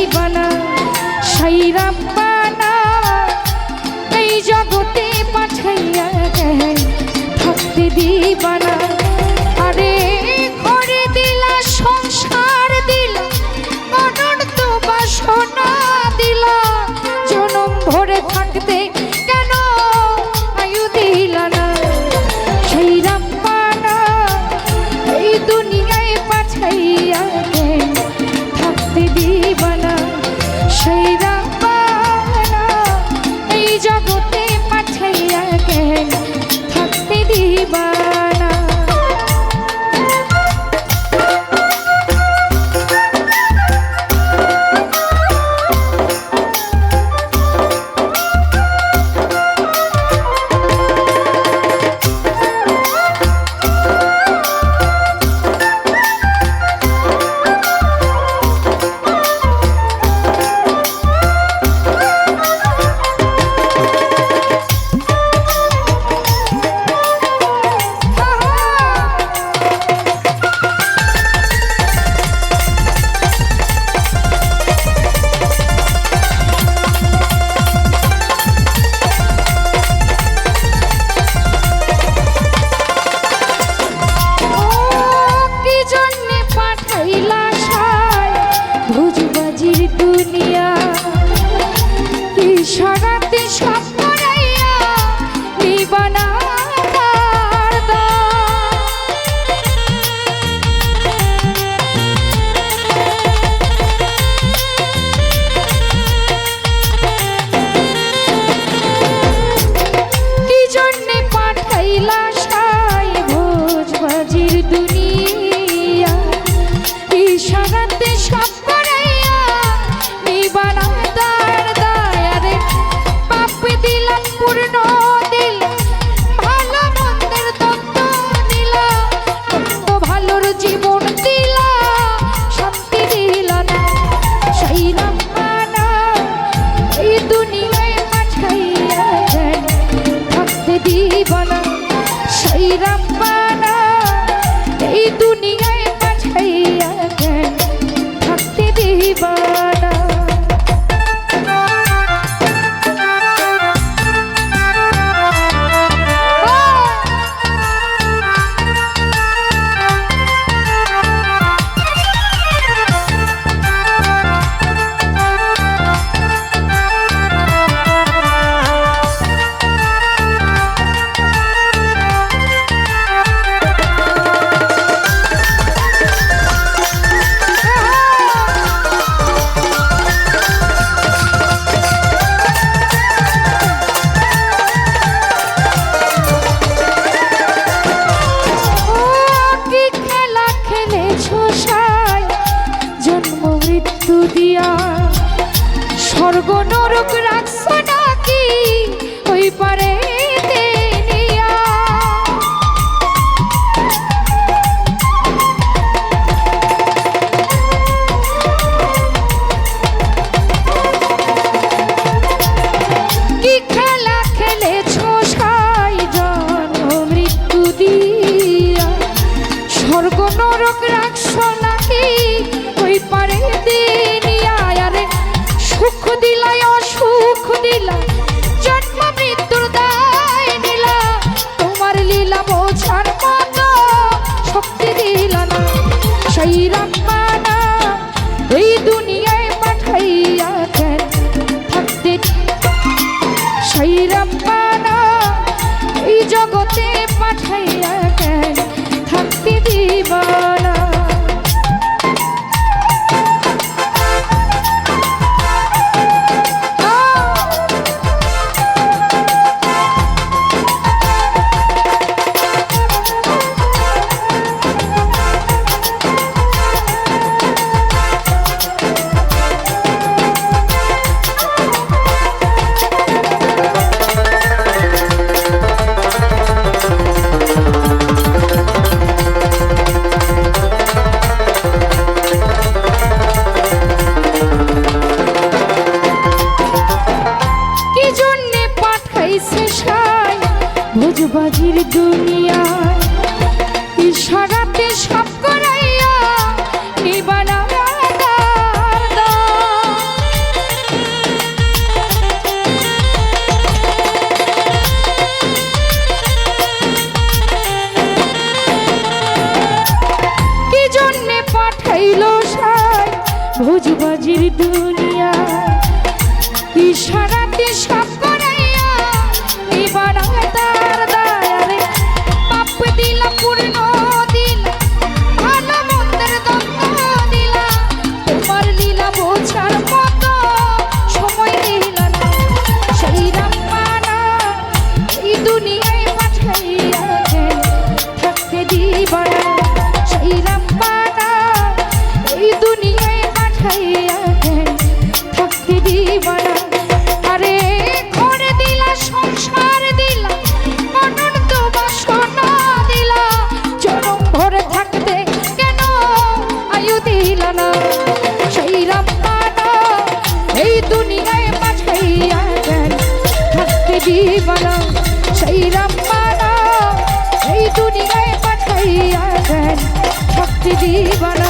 দিবানা সাই রাব্বানা এই জগতে পাঠাইয়া দেয় থাকতে দিবানা। দিব না সৈরাম দিলায়, অসুখ দিলা জন্ম মৃত্যুর দায় তোমার লীলা বোঝার মতো শক্তি দিলা না। সেই এই দুনিয়া পাইছে সাই ভোজবাজির দুনিয়ায়। ইশারাতে সব করাইয়া নিবানা ভোজবাজির দুনিয়া ইশারাতে সব দিবানা সেই রাম্মানা এই দুনিয়ায় পাঠাইয়া দেন শক্তি দিবানা